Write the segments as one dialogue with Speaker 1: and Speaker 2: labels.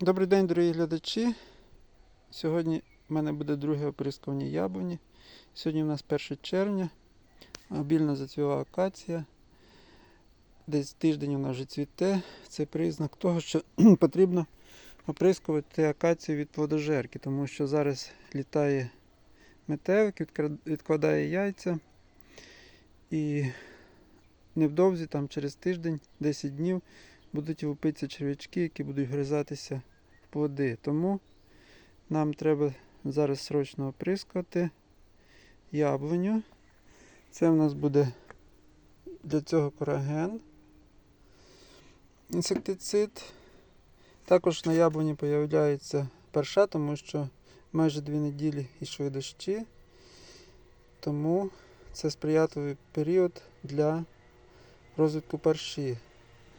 Speaker 1: Добрий день, дорогі глядачі. Сьогодні в мене буде друге оприскування яблуні. Сьогодні у нас 1 червня. Обільно зацвіла акація. Десь тиждень вона вже цвіте. Це признак того, що потрібно оприскувати акацію від плодожерки, тому що зараз літає метелик, відкладає яйця. І невдовзі, там через тиждень, 10 днів, будуть лупитися черв'ячки, які будуть гризатися в плоди. Тому нам треба зараз срочно оприскати яблуню. Це в нас буде для цього кораген. Інсектицид. Також на яблуні появляється перша, тому що майже дві неділі йшли дощі. Тому це сприятливий період для розвитку парші.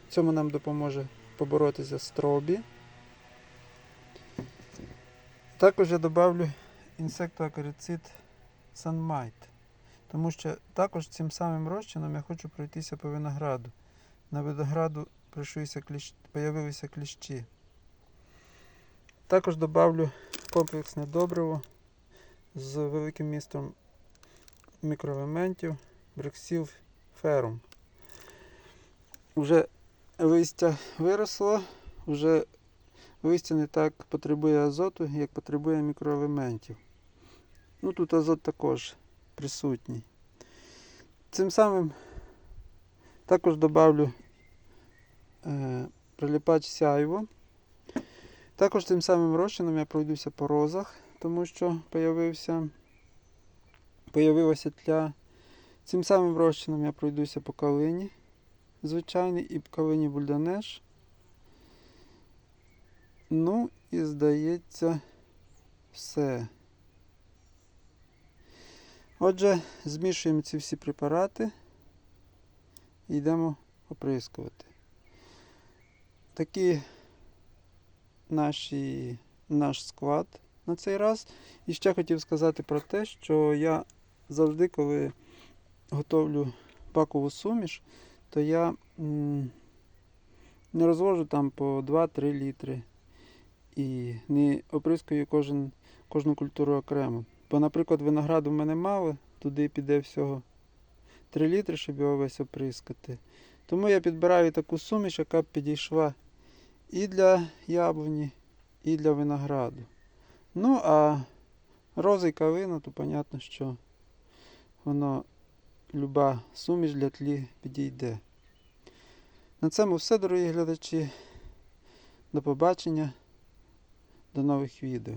Speaker 1: В цьому нам допоможе поборотися стробі. Також я додавлю інсектоакарицид Sunmite, тому що також цим самим розчином я хочу пройтися по винограду. На винограду кліщ... появилися кліщі. Також додавлю комплексне добриво з великим містом мікроелементів Брексіл Ферум. Уже листя виросло, вже листя не так потребує азоту, як потребує мікроелементів. Ну тут азот також присутній. Цим самим також додавлю е, прилипач сяйво. Також тим самим розчином я пройдуся по розах, тому що появився, появилася тля. Цим самим розчином я пройдуся по калині звичайний і калині бульданеш. Ну і здається все. Отже, змішуємо ці всі препарати і йдемо оприскувати. Такі наші, наш склад на цей раз. І ще хотів сказати про те, що я завжди, коли готовлю пакову суміш, то я не розвожу там по 2-3 літри і не оприскую кожен, кожну культуру окремо. Бо, наприклад, винограду в мене мало, туди піде всього 3 літри, щоб його весь оприскати. Тому я підбираю таку суміш, яка б підійшла і для яблуні, і для винограду. Ну, а рози і калина, то понятно, що воно люба суміш для тлі підійде. На цьому все, дорогі глядачі. До побачення, до нових відео.